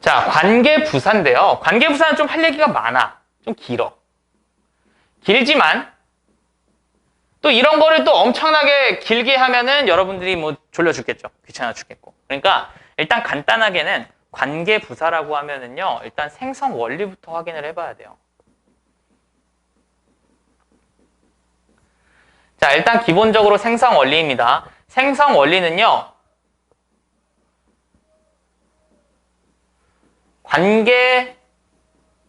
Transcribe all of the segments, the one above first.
자, 관계부사인데요. 관계부사는 좀 할 얘기가 많아. 좀 길어. 길지만 또 이런 거를 또 엄청나게 길게 하면은 여러분들이 뭐 졸려 죽겠죠. 귀찮아 죽겠고. 그러니까 일단 간단하게는 관계부사라고 하면은요. 일단 생성 원리부터 확인을 해봐야 돼요. 자, 일단 기본적으로 생성 원리입니다. 생성 원리는요. 관계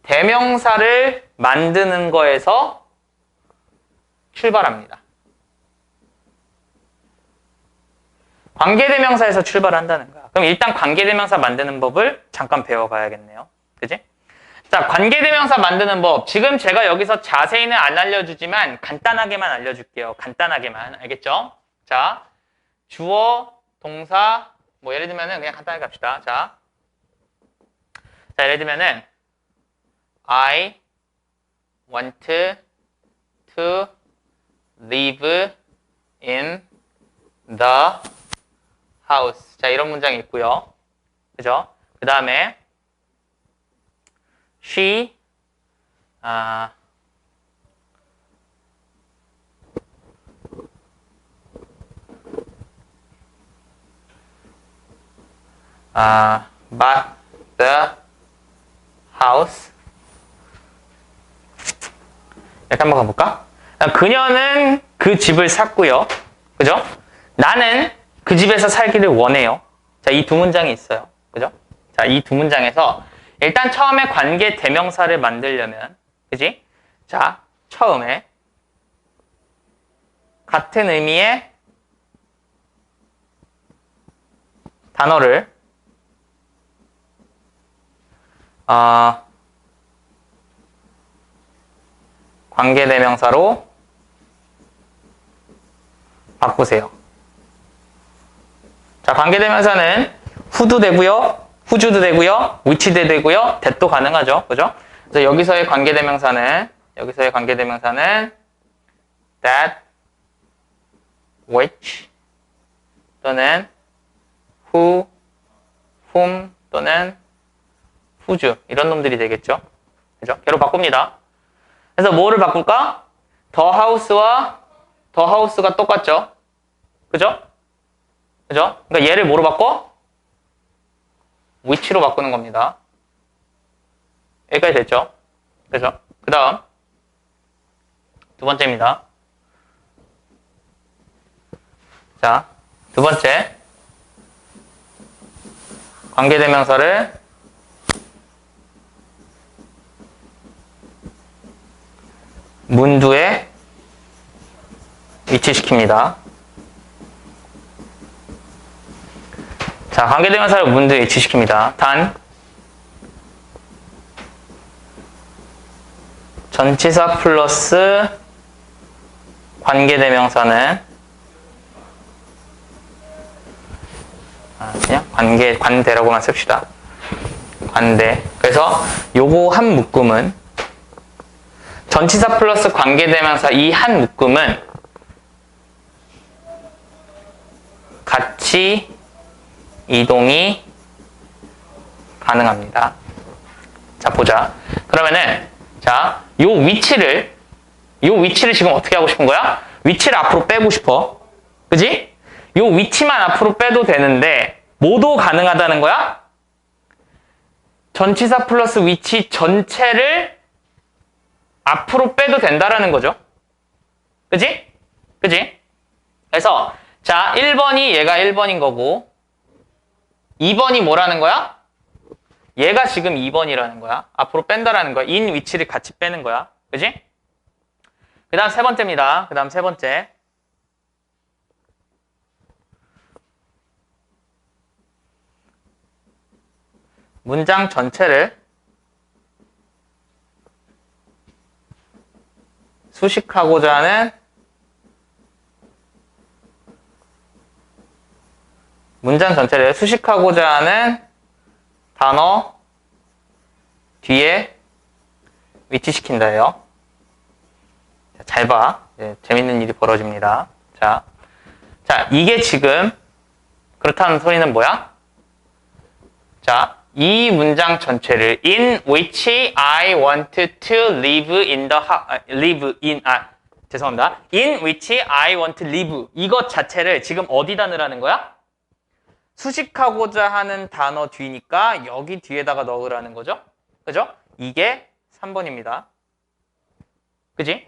대명사를 만드는 거에서 출발합니다. 관계대명사에서 출발한다는 거야. 그럼 일단 관계대명사 만드는 법을 잠깐 배워가야겠네요. 그지? 자, 관계대명사 만드는 법. 지금 제가 여기서 자세히는 안 알려주지만 간단하게만 알려줄게요. 간단하게만. 알겠죠? 자, 주어, 동사, 뭐 예를 들면 은 그냥 간단하게 갑시다. 자, 자 예를 들면은 I want to live in the house. 자, 이런 문장이 있고요. 그죠? 그 다음에 she 아, 아, bought the house. 이렇게 한번 가볼까? 아, 그녀는 그 집을 샀고요. 그죠? 나는 그 집에서 살기를 원해요. 자, 이 두 문장이 있어요. 그죠? 자, 이 두 문장에서 일단 처음에 관계 대명사를 만들려면, 그지? 자, 처음에 같은 의미의 단어를 어, 관계 대명사로 바꾸세요. 자, 관계대명사는 후도 되고요, 후주도 되고요, 위치도 되고요, 대도 가능하죠. 그죠? 그래서 여기서의 관계대명사는 여기서의 관계대명사는 that, which 또는 who, whom 또는 whose 이런 놈들이 되겠죠. 그죠? 걔로 바꿉니다. 그래서 뭐를 바꿀까? 더 하우스와 더 하우스가 똑같죠. 그죠? 그죠? 그러니까 얘를 뭐로 바꿔? 위치로 바꾸는 겁니다. 여기까지 됐죠? 그죠? 그 다음 두 번째입니다. 자, 두 번째 관계대명사를 문두에 위치시킵니다. 자, 관계대명사를 문두에 위치시킵니다. 단, 전치사 플러스 관계대명사는 아, 그냥 관계, 관대라고만 씁시다. 관대. 그래서 요거 한 묶음은 전치사 플러스 관계대명사 이 한 묶음은 같이 이동이 가능합니다. 자, 보자. 그러면은, 자, 요 위치를, 요 위치를 지금 어떻게 하고 싶은 거야? 위치를 앞으로 빼고 싶어. 그지? 요 위치만 앞으로 빼도 되는데, 뭐도 가능하다는 거야? 전치사 플러스 위치 전체를 앞으로 빼도 된다라는 거죠. 그지? 그지? 그래서, 자, 1번이 얘가 1번인 거고, 2번이 뭐라는 거야? 얘가 지금 2번이라는 거야. 앞으로 뺀다라는 거야. 인 위치를 같이 빼는 거야. 그지? 그 다음 세 번째입니다. 그 다음 세 번째. 문장 전체를 수식하고자 하는 문장 전체를 수식하고자 하는 단어 뒤에 위치시킨다예요. 자, 잘 봐. 예, 재밌는 일이 벌어집니다. 자, 자, 이게 지금 그렇다는 소리는 뭐야? 자, 이 문장 전체를 in which I want to live in the 아, live in, 아, 죄송합니다. in which I want to live. 이것 자체를 지금 어디다 넣으라는 거야? 수식하고자 하는 단어 뒤니까 여기 뒤에다가 넣으라는 거죠. 그죠? 이게 3번입니다. 그지?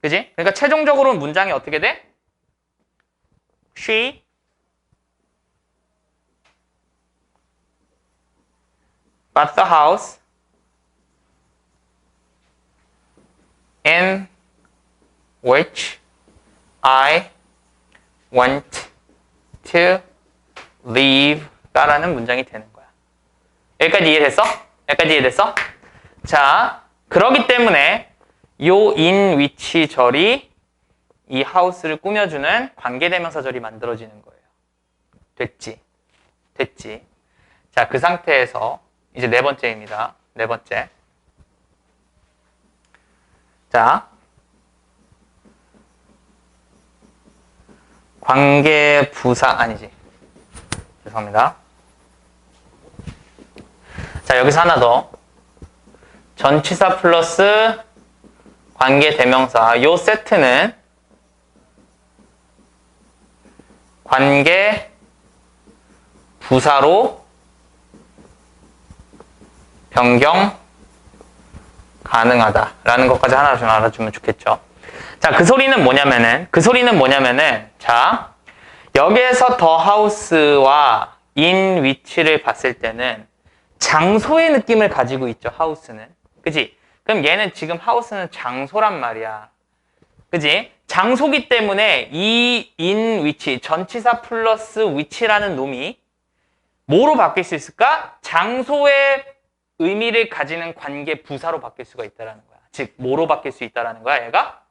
그지? 그러니까 최종적으로는 문장이 어떻게 돼? She bought the house in which I want to live 라는 문장이 되는 거야. 여기까지 이해됐어? 여기까지 이해됐어? 자, 그러기 때문에 요 in which 절이 이 하우스를 꾸며주는 관계대명사 절이 만들어지는 거예요. 됐지? 됐지? 자, 그 상태에서 이제 네 번째입니다. 네 번째. 자, 관계 부사 아니지. 죄송합니다. 자, 여기서 하나 더. 전치사 플러스 관계 대명사. 요 세트는 관계 부사로 변경 가능하다라는 것까지 하나 좀 알아주면 좋겠죠. 자, 그 소리는 뭐냐면은 그 소리는 뭐냐면은 자, 여기에서 더 하우스와 인 위치를 봤을 때는 장소의 느낌을 가지고 있죠, 하우스는. 그지? 그럼 얘는 지금 하우스는 장소란 말이야. 그지? 장소기 때문에 이 인 위치, 전치사 플러스 위치라는 놈이 뭐로 바뀔 수 있을까? 장소의 의미를 가지는 관계 부사로 바뀔 수가 있다라는 거야. 즉, 뭐로 바뀔 수 있다라는 거야, 얘가?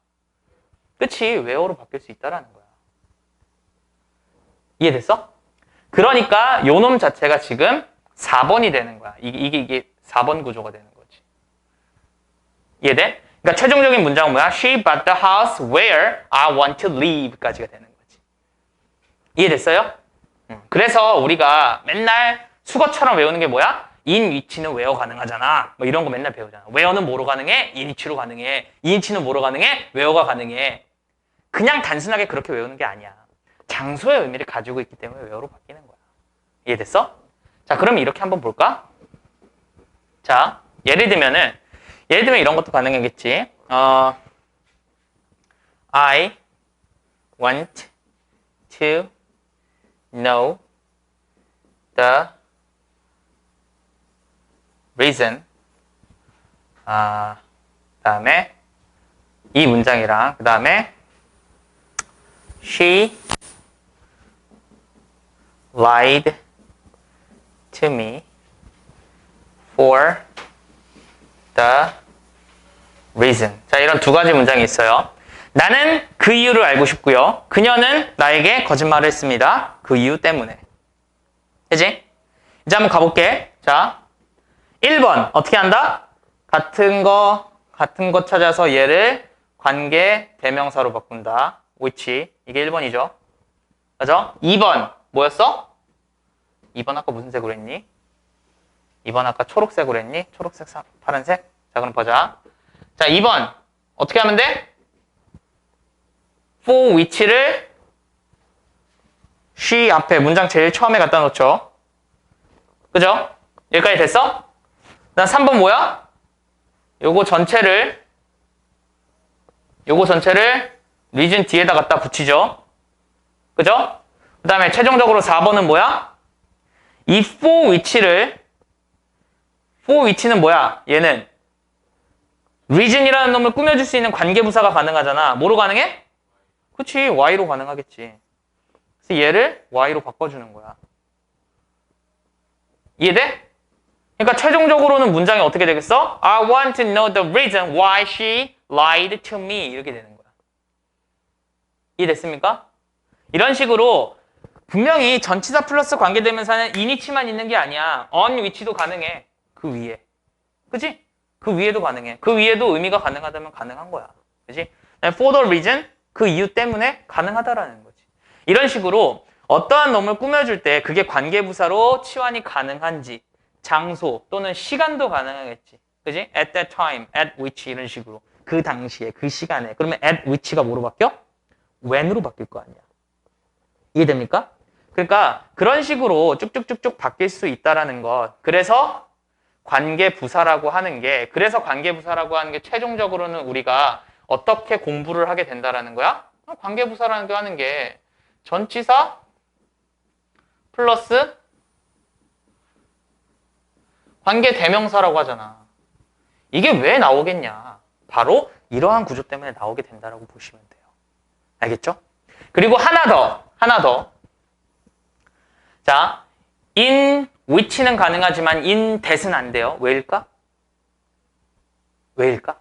그치, 웨어로 바뀔 수 있다라는 거야. 이해됐어? 그러니까 요놈 자체가 지금 4번이 되는 거야. 이게, 이게, 이게 4번 구조가 되는 거지. 이해돼? 그러니까 최종적인 문장은 뭐야? She bought the house where I want to live까지가 되는 거지. 이해됐어요? 음. 그래서 우리가 맨날 수거처럼 외우는 게 뭐야? 인 위치는 웨어 가능하잖아. 뭐 이런 거 맨날 배우잖아. 웨어는 뭐로 가능해? 인 위치로 가능해. 인 위치는 뭐로 가능해? 웨어가 가능해. 그냥 단순하게 그렇게 외우는 게 아니야. 장소의 의미를 가지고 있기 때문에 웨어로 바뀌는 거야. 이해됐어? 자, 그러면 이렇게 한번 볼까? 자, 예를 들면은, 예를 들면 이런 것도 가능하겠지. 어, I want to know the reason. 아, 그 다음에 이 문장이랑, 그 다음에 she lied to me for the reason. 자, 이런 두 가지 문장이 있어요. 나는 그 이유를 알고 싶고요. 그녀는 나에게 거짓말을 했습니다. 그 이유 때문에. 그지? 이제 한번 가볼게. 자, 1번. 어떻게 한다? 같은 거, 같은 거 찾아서 얘를 관계 대명사로 바꾼다. which. 이게 1번이죠. 맞아? 2번. 뭐였어? 2번 아까 무슨 색으로 했니? 2번 아까 초록색으로 했니? 초록색, 사- 파란색? 자, 그럼 보자. 자, 2번. 어떻게 하면 돼? for which를 she 앞에 문장 제일 처음에 갖다 놓죠. 그죠? 여기까지 됐어? 그 다음 3번 뭐야? 요거 전체를 요거 전체를 리즌 뒤에다 갖다 붙이죠. 그죠? 그 다음에 최종적으로 4번은 뭐야? 이 for which를 for which는 뭐야? 얘는 reason이라는 놈을 꾸며줄 수 있는 관계부사가 가능하잖아. 뭐로 가능해? 그치, y로 가능하겠지. 그래서 얘를 y로 바꿔주는 거야. 이해돼? 그러니까 최종적으로는 문장이 어떻게 되겠어? I want to know the reason why she lied to me 이렇게 되는 거야. 이해됐습니까? 이런 식으로 분명히 전치사 플러스 관계대명사는 위치만 있는 게 아니야. on 위치도 가능해. 그 위에. 그지? 그 위에도 가능해. 그 위에도 의미가 가능하다면 가능한 거야. 그지? for the reason 그 이유 때문에 가능하다라는 거지. 이런 식으로 어떠한 놈을 꾸며줄 때 그게 관계부사로 치환이 가능한지 장소 또는 시간도 가능하겠지. 그지? At that time, at which 이런 식으로 그 당시에 그 시간에 그러면 at which가 뭐로 바뀌어? when으로 바뀔 거 아니야. 이해됩니까? 그러니까 그런 식으로 쭉쭉쭉쭉 바뀔 수 있다라는 것. 그래서 관계부사라고 하는 게 그래서 관계부사라고 하는 게 최종적으로는 우리가 어떻게 공부를 하게 된다라는 거야? 어, 관계부사라는 게 하는 게 전치사 플러스 관계 대명사라고 하잖아. 이게 왜 나오겠냐? 바로 이러한 구조 때문에 나오게 된다라고 보시면 돼요. 알겠죠? 그리고 하나 더, 하나 더. 자, in which는 가능하지만 in that은 안 돼요. 왜일까? 왜일까?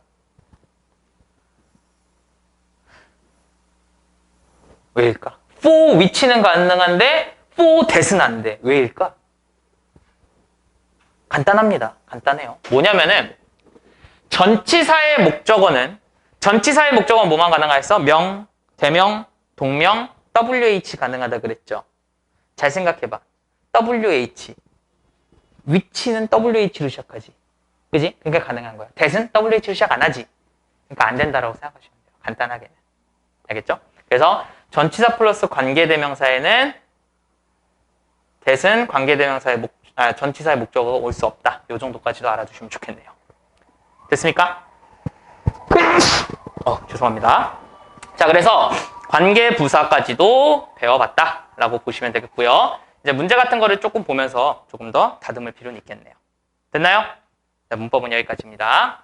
왜일까? for which는 가능한데 for that은 안 돼. 왜일까? 간단합니다. 간단해요. 뭐냐면은 전치사의 목적어는 전치사의 목적어는 뭐만 가능하겠어? 명, 대명, 동명, WH 가능하다 그랬죠. 잘 생각해봐. WH. 위치는 WH로 시작하지. 그지? 그러니까 가능한 거야. that은 WH로 시작 안 하지. 그러니까 안 된다라고 생각하시면 돼요. 간단하게는. 알겠죠? 그래서 전치사 플러스 관계대명사에는 that은 관계대명사의 목, 아, 전치사의 목적어가 올 수 없다. 요 정도까지도 알아두시면 좋겠네요. 됐습니까? 어, 죄송합니다. 자, 그래서 관계 부사까지도 배워봤다라고 보시면 되겠고요. 이제 문제 같은 거를 조금 보면서 조금 더 다듬을 필요는 있겠네요. 됐나요? 자, 문법은 여기까지입니다.